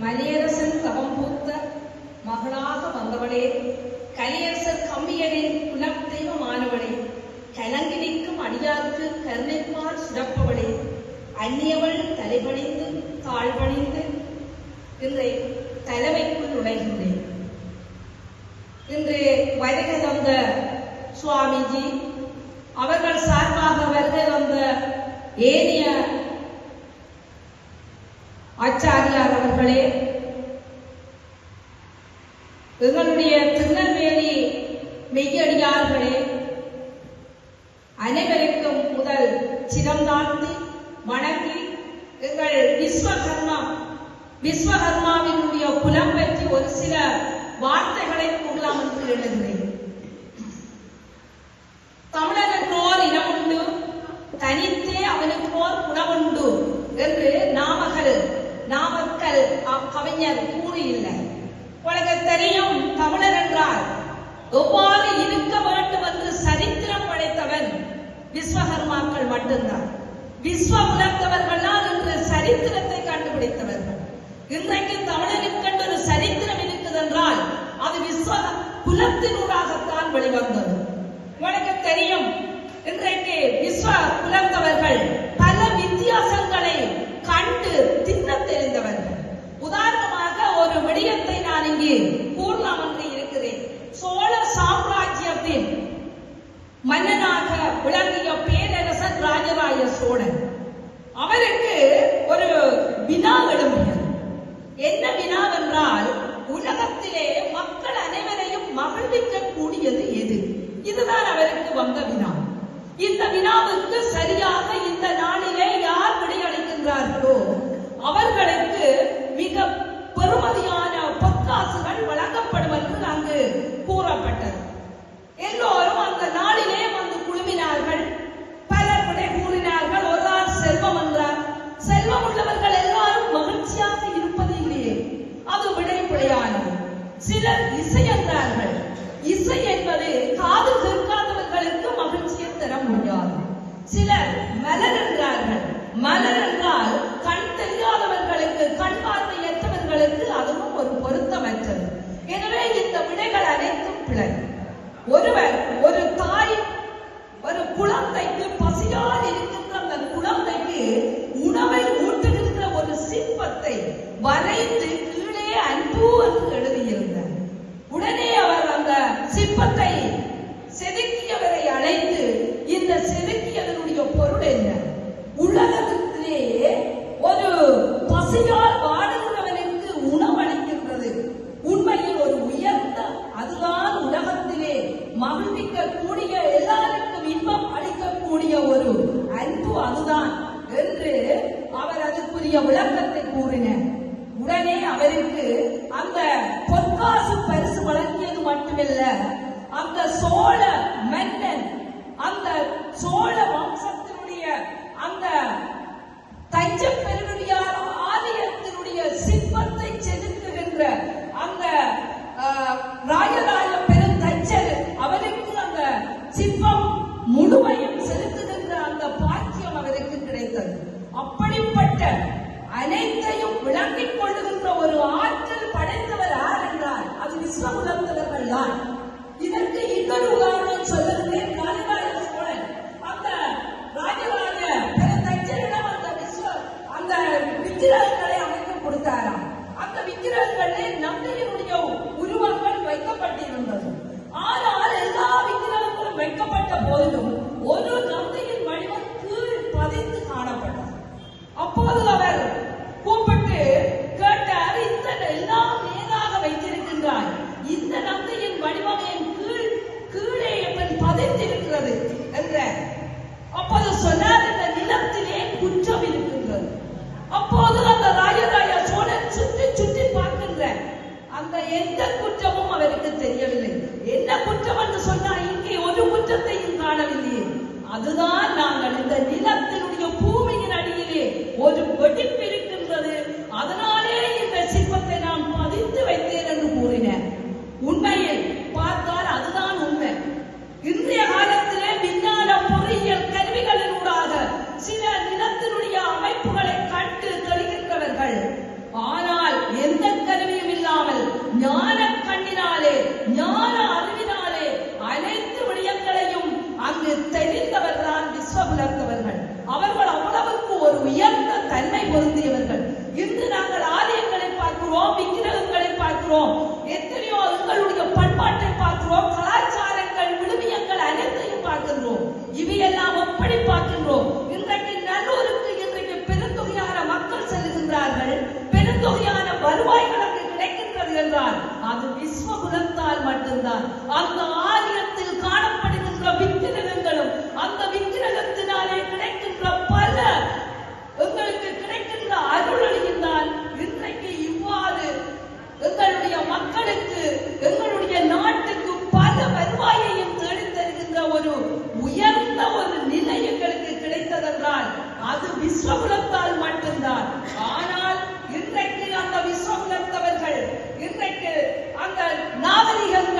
மலையரசன் தவம் பூத்த மகளாக வந்தவளே கலியரசர் கம்மியனின் குலத் தெய்வமானவளே கலங்கி நிற்கும் அடியாருக்கு கருணைப்பால் சுரப்பவளே அந்நியவள் தலைபணிந்து தாழ்பணிந்து இன்றை தலைமைக்குள் நுழைகின்றேன். இன்று வருகை தந்த சுவாமிஜி அவர்கள் சார்பாக வருகை தந்த ஏனிய நண்பர்களே எங்களுடைய திருநெல்வேலி மெய்யடியார்களே அனைவருக்கும் முதல் சிரம் தாழ்த்தி வணங்கி எங்கள் விஸ்வகர்மா விஸ்வகர்மாவினுடைய குலம் பற்றி ஒரு சில வார்த்தைகளை கூறலாம் என்று எழுதுகிறேன் தமிழனுக்கோர் இனம் உண்டு தனித்து கவிஞர் கூறியுள்ளார் உலக தெரியும் தமிழர் என்றால் எவ்வாறு இருக்க வேண்டும் என்று சரித்திரம் படைத்தவன் விஸ்வகர்மாக்கள் மட்டும்தான். விஸ்வ உணர்ந்தவர்கள்தான் என்று சரித்திரத்தை கண்டுபிடித்தவர்கள். இன்றைக்கு தமிழனுக்கென்று ஒரு சரித்திரம் இருக்குது என்றால் அது விஸ்வ குலத்தினூடாகத்தான் வெளிவந்தது. உனக்கு தெரியும் இன்றைக்கு விஸ்வ குலத்தவர்கள் பல வித்தியாசங்களை கண்டு தின்னத் தெரிந்தவர்கள் உதாரணமாக ஒரு விடயத்தை நான் இங்கே கூறலாம் என்று இருக்கிறேன் சோழ சாம்ராஜ்யத்தின் மன்னனாக விளங்கிய பேரரசன் ராஜராஜ சோழன். அவருக்கு ஒரு வினா எழுப்பினர் என்ன வினாவென்றால் உலகத்திலே மக்கள் அனைவரையும் மகிழ்விக்கக்கூடியது எது? இதுதான் அவருக்கு வந்த வினா. இந்த வினாவுக்கு சரியாக இந்த நாளிலே யார் விடையளிக்கின்றார்களோ அவர்களுக்கு மிக காசுகள் வழங்கப்படும் என்று அங்கு கூறப்பட்டது. எல்லோரும் அந்த நாளிலே வந்து குழுமினார்கள். பலர் விடை கூறினார்கள் ஒருவர் செல்வம் என்றார். செல்வம் உள்ளவர்கள் எல்லாரும் மகிழ்ச்சியாக இருப்பது இல்லையே அது விடை பிழையானது சிலர் இசை என்றார்கள். இசை என்பது காது கேட்காதவர்களுக்கு மகிழ்ச்சியை தர முடியாது. சிலர் மலர் என்றார்கள். மலர் என்றால் விளக்கத்தை கூறின உடனே அவருக்கு அந்த பொற்காசு பரிசு வழங்கியது மட்டுமில்ல அந்த சோழ அதுதான் மட்டும்தான் அந்த ஆலயத்தில் காணப்படுகின்ற விக்கிரகங்களும் அந்த விக்கிரகத்தினாலே கிடைக்கின்ற பல எங்களுக்கு கிடைக்கின்ற அருள் தான் இன்றைக்கு இவ்வாறு எங்களுடைய மக்களுக்கு எங்களுடைய நாட்டுக்கு பல வருவாயையும் தேடித்தருகின்ற ஒரு உயர்ந்த ஒரு நிலை எங்களுக்கு கிடைத்ததென்றால் அது விஸ்வகுலத்தால் மட்டும்தான். ஆனால் இன்றைக்கு அந்த விஸ்வகுலத்தவர்கள் இன்றைக்கு அந்த நாகரிகங்கள்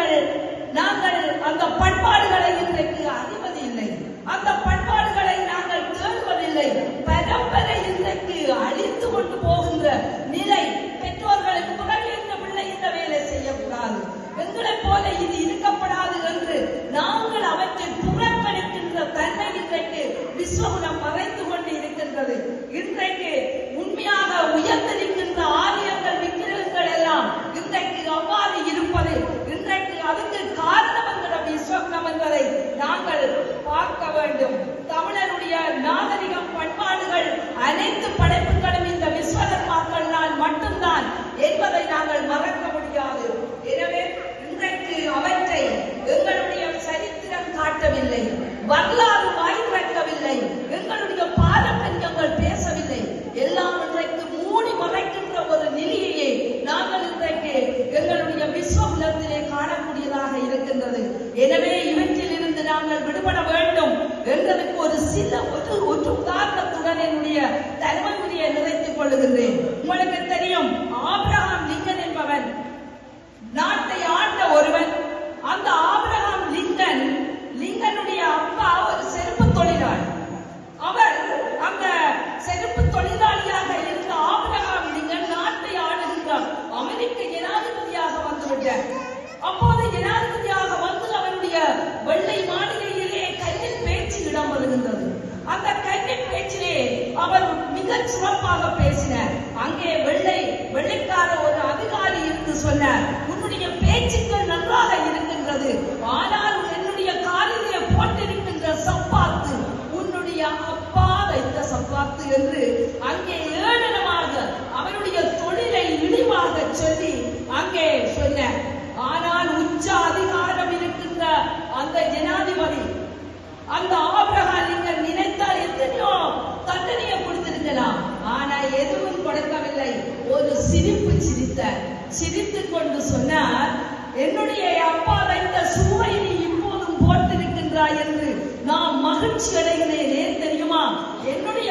நாங்கள் அந்த பண்பாடுகளை இன்றைக்கு அறிவது இல்லை அந்த பண்பாடுகளை நாங்கள் தேடுவதில்லை. பரம்பரை இன்றைக்கு அழித்து கொண்டு போகின்ற நிலை பெற்றோர்களுக்கு பிறகு இந்த பிள்ளை இந்த வேலை செய்யக்கூடாது எங்களைப் போல இது இருக்கப்படாது என்று நாங்கள் அவற்றை புறக்கணிக்கின்ற தன்மை இன்றைக்கு விஸ்வகுலம் மறைத்து கொண்டு இருக்கின்றது இன்றைக்கு உண்மையாக உயர்ந்திருக்கின்ற ஆலயங்கள் விக்கிரகங்கள் எல்லாம் இன்றைக்கு அவ்வாறு இருப்பது இன்றைக்கு அதுக்கு காரணம் என்கிற விஸ்வகுலம் என்பதை நாங்கள் பார்க்க வேண்டும் தமிழருடைய நாகரிகம் பண்பாடுகள் அனைத்து படைப்புகளும் இந்த விஸ்வகர்மாக்களால் மட்டும்தான் என்பதை நாங்கள் மறக்க முடியாது எனவே இன்றைக்கு அவற்றை எங்களுடைய சரித்திரம் காட்டவில்லை வரலாறு வாய்ப்பிறக்கவில்லை எங்களுடைய பாரம்பரியங்கள் பேசவில்லை. எல்லாம் இன்றைக்கு மூடி மறைக்கின்ற ஒரு நிலையையே நாங்கள் இன்றைக்கு எங்களுடைய விஸ்வகுலத்திலே காணக்கூடியதாக இருக்கின்றது. எனவே இவற்றில் இருந்து நாங்கள் விடுபட வேண்டும். எங்களுக்கு ஒரு சில ஒரு ஒரு உதாரணத்துடன் என்னுடைய தலைமையை நிறைத்துக் கொள்ளுகின்றேன். உங்களுக்கு தெரியும் ஆபிரகாம் சிறப்பாக பேசினார். அங்கே வெள்ளை வெள்ளைக்கார ஒரு அதிகாரி இருந்து சொன்னார். சிரித்தார். சிரித்துக் கொண்டு சொன்னார் என்னுடைய அப்பா வைத்த சுவை நீ இப்போதும் போட்டிருக்கின்றாய் என்று நான் மகிழ்ச்சி அடைகிறேன் ஏன் தெரியுமா? என்னுடைய